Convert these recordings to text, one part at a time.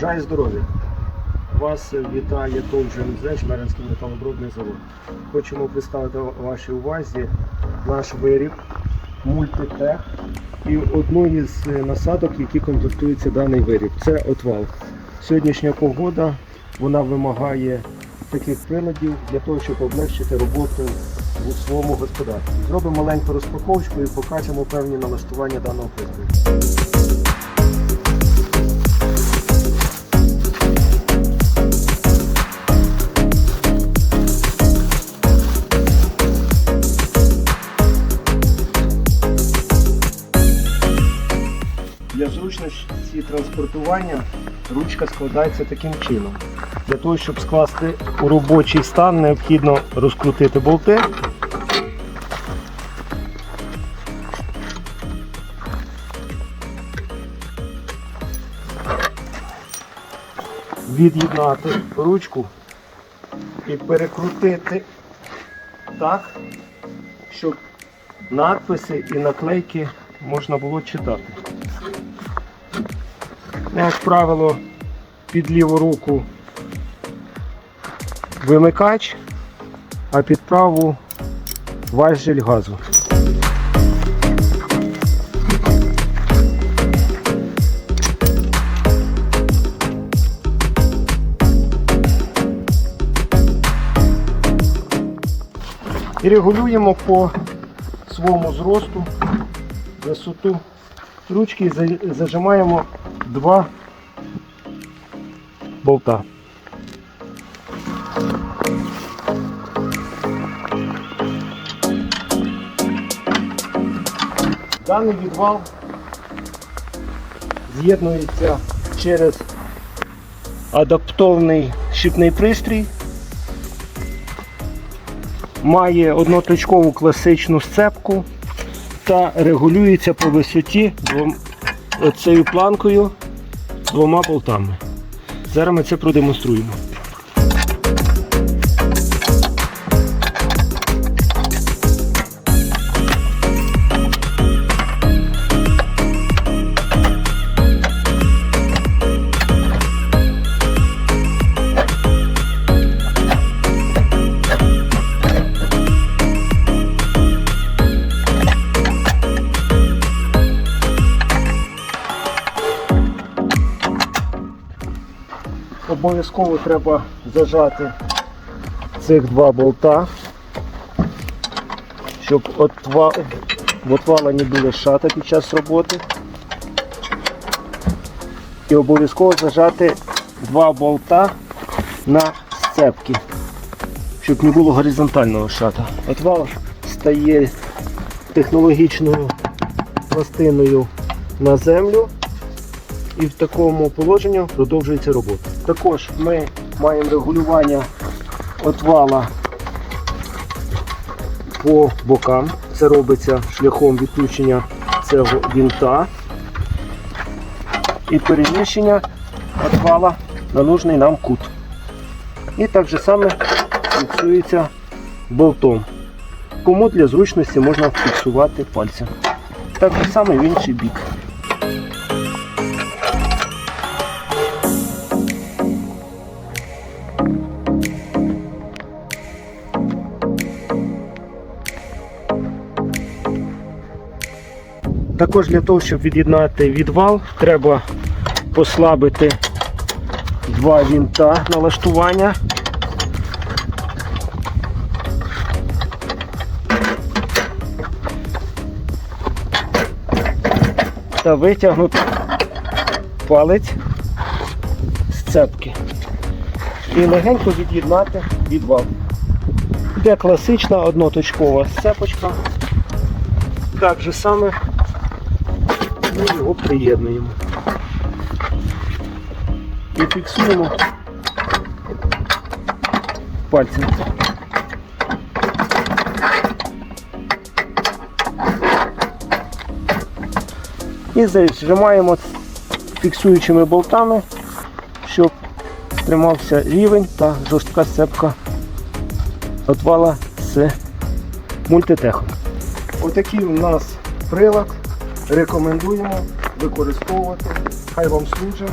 Бажаю здоров'я! Вас вітає ТОВ ЖМЗ, Жмеринський металобрудний завод. Хочемо представити вашій увазі наш виріб мультитех і одну із насадок, які комплектується даний виріб. Це отвал. Сьогоднішня погода вона вимагає таких приладів для того, щоб облегчити роботу у своєму господарстві. Зробимо маленьку розпаковочку і покажемо певні налаштування даного пристрою. Транспортування ручка складається таким чином. Для того, щоб скласти у робочий стан, необхідно розкрутити болти. Від'єднати ручку і перекрутити так, щоб надписи і наклейки можна було читати. Як правило, під ліву руку вимикач, а під праву важіль газу. І регулюємо по своєму зросту висоту ручки і зажимаємо два болта. Даний відвал з'єднується через адаптовний щіпний пристрій. Має одноточкову класичну сцепку та регулюється по висоті цією планкою двома болтами. Зараз ми це продемонструємо. Обов'язково треба зажати цих два болта, щоб в отвала не було шата під час роботи. І обов'язково зажати два болта на сцепки, щоб не було горизонтального шата. Отвал стає технологічною пластиною на землю і в такому положенні продовжується робота. Також ми маємо регулювання отвала по бокам. Це робиться шляхом відключення цього вінта і переміщення отвала на нужний нам кут. І так же саме фіксується болтом. Кому для зручності можна фіксувати пальцем. Так же саме в інший бік. Також для того, щоб від'єднати відвал, треба послабити два вінта налаштування. Та витягнути палець з цепки. І легенько від'єднати відвал. Де класична одноточкова сцепочка. Так же саме ми його приєднуємо. І фіксуємо пальцем. І зажимаємо фіксуючими болтами, щоб тримався рівень та жорстка сцепка отвала з мультитехом. Отакий у нас прилад. Рекомендуємо використовувати. Хай вам служить.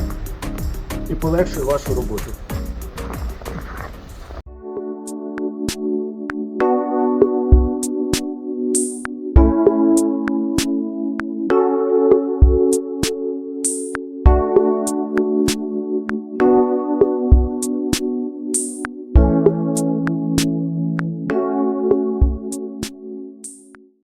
і полегшує вашу роботу.